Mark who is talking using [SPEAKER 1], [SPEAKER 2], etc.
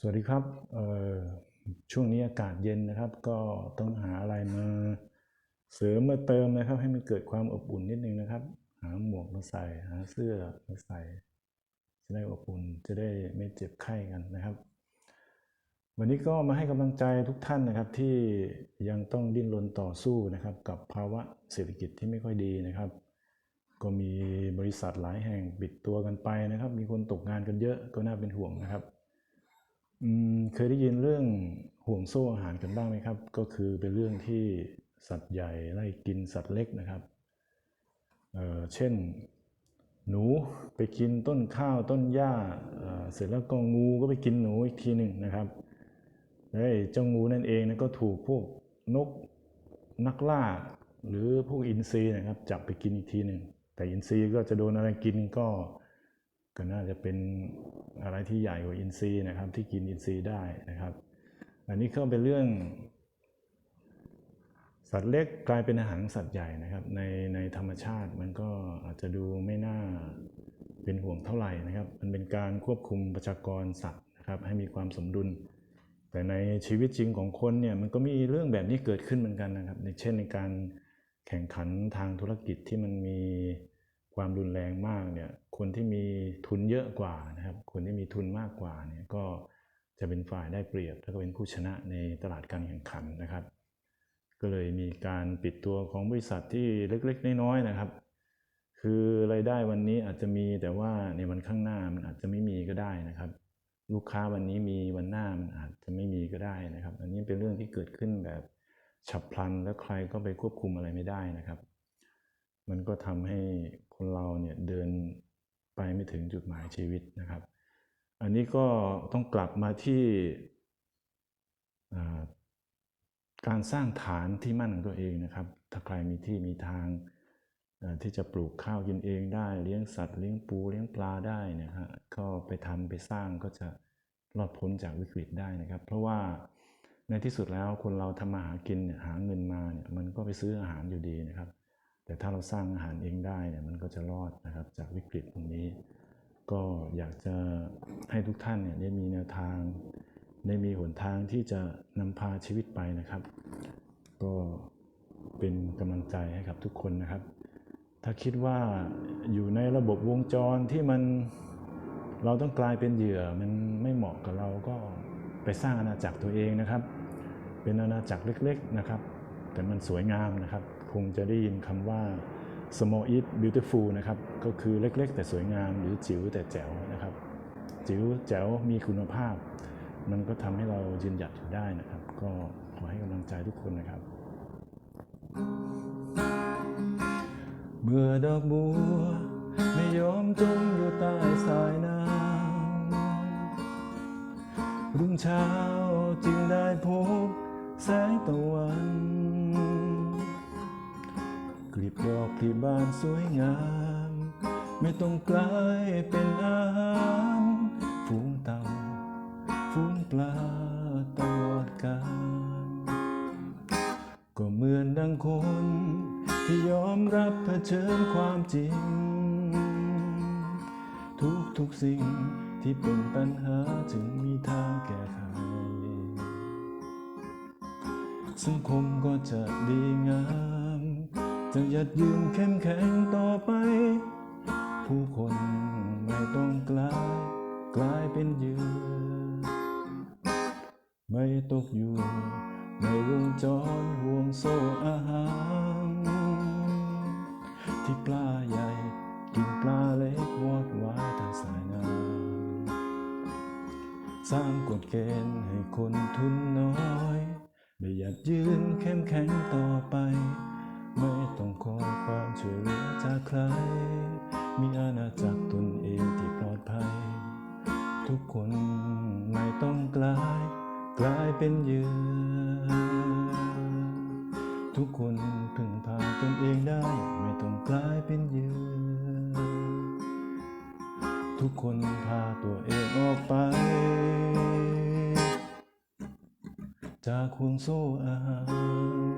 [SPEAKER 1] สวัสดีครับช่วงนี้อากาศเย็นนะครับ ก็ต้องหาอะไรมาเสริมมาเติมนะครับ ให้มันเกิดความอบอุ่นนิดนึงนะครับ หาหมวกมาใส่หาเสื้อมาใส่ จะได้อบอุ่นจะได้ไม่เจ็บไข้กันนะครับ วันนี้ก็มาให้กำลังใจทุกท่านนะครับ ที่ยังต้องดิ้นรนต่อสู้นะครับ กับภาวะเศรษฐกิจที่ไม่ค่อยดีนะครับ ก็มีบริษัทหลายแห่งปิดตัวกันไปนะครับ มีคนตกงานกันเยอะก็น่าเป็นห่วงนะครับ เคยได้ยินเรื่องห่วงโซ่อาหารกันบ้างไหมครับ ก็คือเป็นเรื่องที่สัตว์ใหญ่ไล่กินสัตว์เล็กนะครับเเช่น หนูไปกินต้นข้าวต้นหญ้าเเสร็จแล้วก็งูก็ไปกินหนูอีกทีหนึ่งนะครับแล้วเจ้างูนั่นเองนะก็ถูกพวกนกนักล่า หรือพวกอินทรีนะครับจับไปกินอีกทีหนึ่งแต่อินทรีก็จะโดนอะไรกินก็ ก็น่าจะเป็นอะไรที่ใหญ่กว่าอินทรีย์นะครับ ที่กินอินทรีย์ได้นะครับ อันนี้ก็เป็นเรื่อง สัตว์เล็กกลายเป็นอาหารสัตว์ใหญ่นะครับ ในในธรรมชาติมันก็อาจจะดูไม่น่าเป็นห่วงเท่าไหร่นะครับ มันเป็นการควบคุมประชากรสัตว์นะครับ ให้มีความสมดุล แต่ในชีวิตจริงของคนเนี่ยมันก็มีเรื่องแบบนี้เกิดขึ้นเหมือนกันนะครับ ในเช่นในการแข่งขันทางธุรกิจที่มันมี ความรุนแรงมากเนี่ยคนที่มีทุนเยอะกว่านะครับ คนที่มีทุนมากกว่าเนี่ยก็จะเป็นฝ่ายได้เปรียบแล้วก็เป็นผู้ชนะในตลาดการแข่งขันนะครับ ก็เลยมีการปิดตัวของบริษัทที่เล็กๆน้อยๆนะครับ คือรายได้วันนี้อาจจะมีแต่ว่าในวันข้างหน้ามันอาจจะไม่มีก็ได้นะครับ ลูกค้าวันนี้มีวันหน้ามันอาจจะไม่มีก็ได้นะครับ อันนี้เป็นเรื่องที่เกิดขึ้นแบบฉับพลันแล้วใครก็ไปควบคุมอะไรไม่ได้นะครับ มันก็ทำให้คนเราเนี่ยเดินไปไม่ถึงจุดหมายชีวิตนะครับ อันนี้ก็ต้องกลับมาที่การสร้างฐานที่มั่นของตัวเองนะครับ ถ้าใครมีที่มีทางที่จะปลูกข้าวกินเองได้ เลี้ยงสัตว์เลี้ยงปูเลี้ยงปลาได้นะฮะก็ไปทำไปสร้างก็จะรอดพ้นจากวิกฤตได้นะครับ เพราะว่าในที่สุดแล้วคนเราทำมาหากินเนี่ยหาเงินมาเนี่ยมันก็ไปซื้ออาหารอยู่ดีนะครับ แต่ถ้าเราสร้างอาหารเองได้เนี่ยมันก็จะรอดนะครับจากวิกฤตตรงนี้ ก็อยากจะให้ทุกท่านเนี่ยได้มีแนวทาง ได้มีหนทางที่จะนำพาชีวิตไปนะครับ ก็เป็นกำลังใจให้กับทุกคนนะครับ ถ้าคิดว่าอยู่ในระบบวงจรที่มันเราต้องกลายเป็นเหยื่อมันไม่เหมาะกับเราก็ไปสร้างอาณาจักรตัวเองนะครับ เป็นอาณาจักรเล็กๆนะครับ แต่มันสวยงามนะครับ คงจะได้ยินคำว่า small is beautiful นะครับ ก็คือเล็ก ๆ แต่สวยงาม หรือจิ๋วแต่แจ๋วนะครับ จิ๋วแจ๋วมีคุณภาพ มันก็ทำให้เรายืนหยัดอยู่ได้นะครับ ก็ขอให้กำลังใจทุกคนนะครับ เมื่อดอกบัว ไม่ยอมจมอยู่ใต้สายน้ำรุ่งเช้าจึงได้พบแสงตะวัน กลีบดอกที่บานสวยงาม ไม่ต้องกลายเป็นอาหารฝูงเต่าฝูงปลาตลอดกาลก็เหมือนดังคน ที่ยอมรับเผชิญความจริง ทุกทุกสิ่งที่เป็นปัญหาจึงมีทางแก้ไขสังคมก็จะดีงาม จะหยัดยืนเข้มแข็งต่อไป ผู้คนไม่ต้องกลาย กลายเป็นเหยื่อไม่ตกอยู่ ในวงจรห่วงโซ่อาหาร ที่ปลาใหญ่กินปลาเล็กวอดวายทางสายน้ำสร้างกฎเกณฑ์ให้คนทุนน้อย ได้หยัดยืนเข้มแข็งต่อไป ไม่ต้อคอยความช่วยเหลือจากใคร มีอาณาจักรตนเองที่ปลอดภัย ทุกคนไม่ต้องกลาย กลายเป็นเหยื่อ ทุกคนพึ่งพาตนเองได้ ไม่ต้องกลายเป็นเหยื่อ ทุกคนพาตัวเองออกไป จากห่วงโซ่อาหาร